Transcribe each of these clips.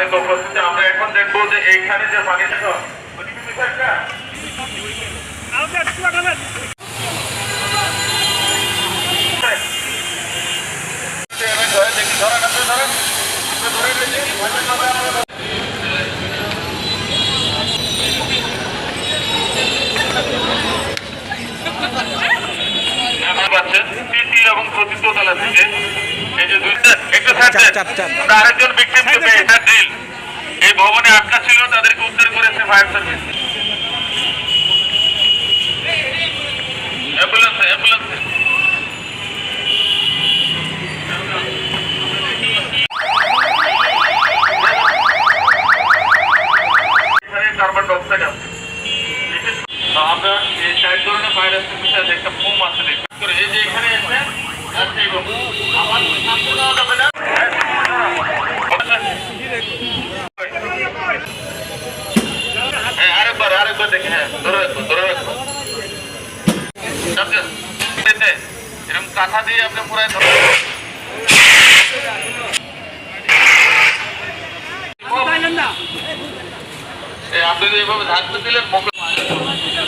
সম্মানিত উপস্থিতি আমরা এখন দেখব যে এইখানে যে পানি দেখো ওদিকে বিষয়টা ধরে দেখি ধরেন আপনি ধরেন আপনি ধরে দেখি ভয় পাবেন না। এখন পাচ্ছেন তৃতীয় এবং চতুর্থ তলা থেকে এই যে দুইটা একটু থাকছে আমরা আরেকজন ভিকটিমকে পেয়ে এটা ড্রিল এই ভবনে আটকা ছিল তাদেরকে উদ্ধার করেছে ফায়ার সার্ভিস অ্যাম্বুলেন্সে অ্যাম্বুলেন্সে। এখানে কার্বন ডাইঅক্সাইড আছে। আমরা এই চার ধরনের ফায়ার এক্সটিংগুইশার একটা ফোম আছে করে এই যে এখানে এসে আর আমার সামনে যাবে না। আরেকবার আরেকবার হ্যাঁ ধরে রাখব ধরে রাখব এরকম কাঁথা দিয়ে আপনি পুরো ধরে এই আপনি যে এভাবে ধাক্কা দিলেন মুখে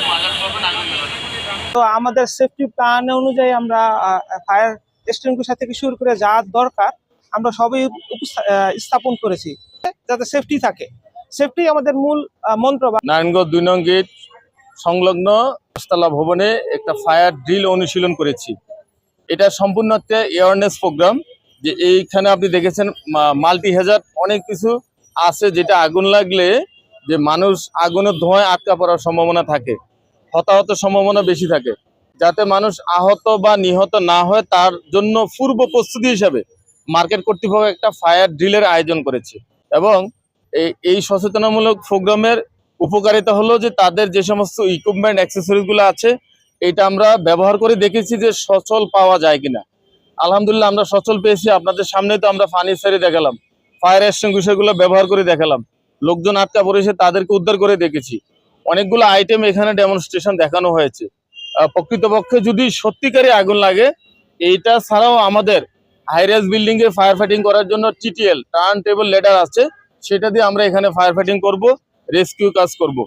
মাজার করবেন আগুন জ্বালাবেন। তো আমাদের সেফটি প্ল্যান অনুযায়ী আমরা ফায়ার এক্সটিংগুইশার থেকে শুরু করে যা দরকার আমরা সবই উপস্থা- স্থাপন করেছি যাতে সেফটি থাকে। সেফটি আমাদের মূল মন্ত্র নারায়ণগঞ্জ দুই নং গেট, সংলগ্ন দশতলা ভবনে একটা ফায়ার ড্রিল অনুশীলন করেছি। এটা সম্পূর্ণ একটা অ্যাওয়ারনেস প্রোগ্রাম যে এইখানে আপনি দেখেছেন মাল্টি হেজার অনেক কিছু আছে যেটা আগুন লাগলে যে মানুষ আগুনের ধোঁয়ায় আটকা পড়ার সম্ভাবনা থাকে, হতাহতের সম্ভাবনা বেশি থাকে। যাতে মানুষ আহত বা নিহত না হয়, তার জন্য পূর্ব প্রস্তুতি হিসাবে মার্কেট কর্তৃপক্ষ একটা ফায়ার ড্রিলের আয়োজন করেছে। এবং এই সচেতনামূলক প্রোগ্রামের উপকারিতা হলো যে তাদের যে সমস্ত ইকুইপমেন্ট অ্যাক্সেসরিজগুলো আছে, এটা আমরা ব্যবহার করে দেখেছি যে সচল পাওয়া যায় কিনা। আলহামদুলিল্লাহ আমরা সচল পেয়েছি, আপনাদের সামনে তো আমরা ফানি সারি দেখালাম। ফায়ার এক্সটিংগুইশারগুলো ব্যবহার করে দেখালাম। লোকজন আটকা পড়েছে, তাদেরকে উদ্ধার করে দেখেছি। অনেকগুলো আইটেম এখানে ডেমনস্ট্রেশন দেখানো হয়েছে। প্রকৃতপক্ষে যদি সত্যিকারই আগুন লাগে, এইটা ছাড়াও আমাদের হাইরাইজ বিল্ডিং এ ফায়ার ফাইটিং করার জন্য টিটিএল টার্ন টেবল লেটার আছে। সেটা দিয়ে আমরা এখানে ফায়ার ফাইটিং করব রেস্কিউ কাজ করব।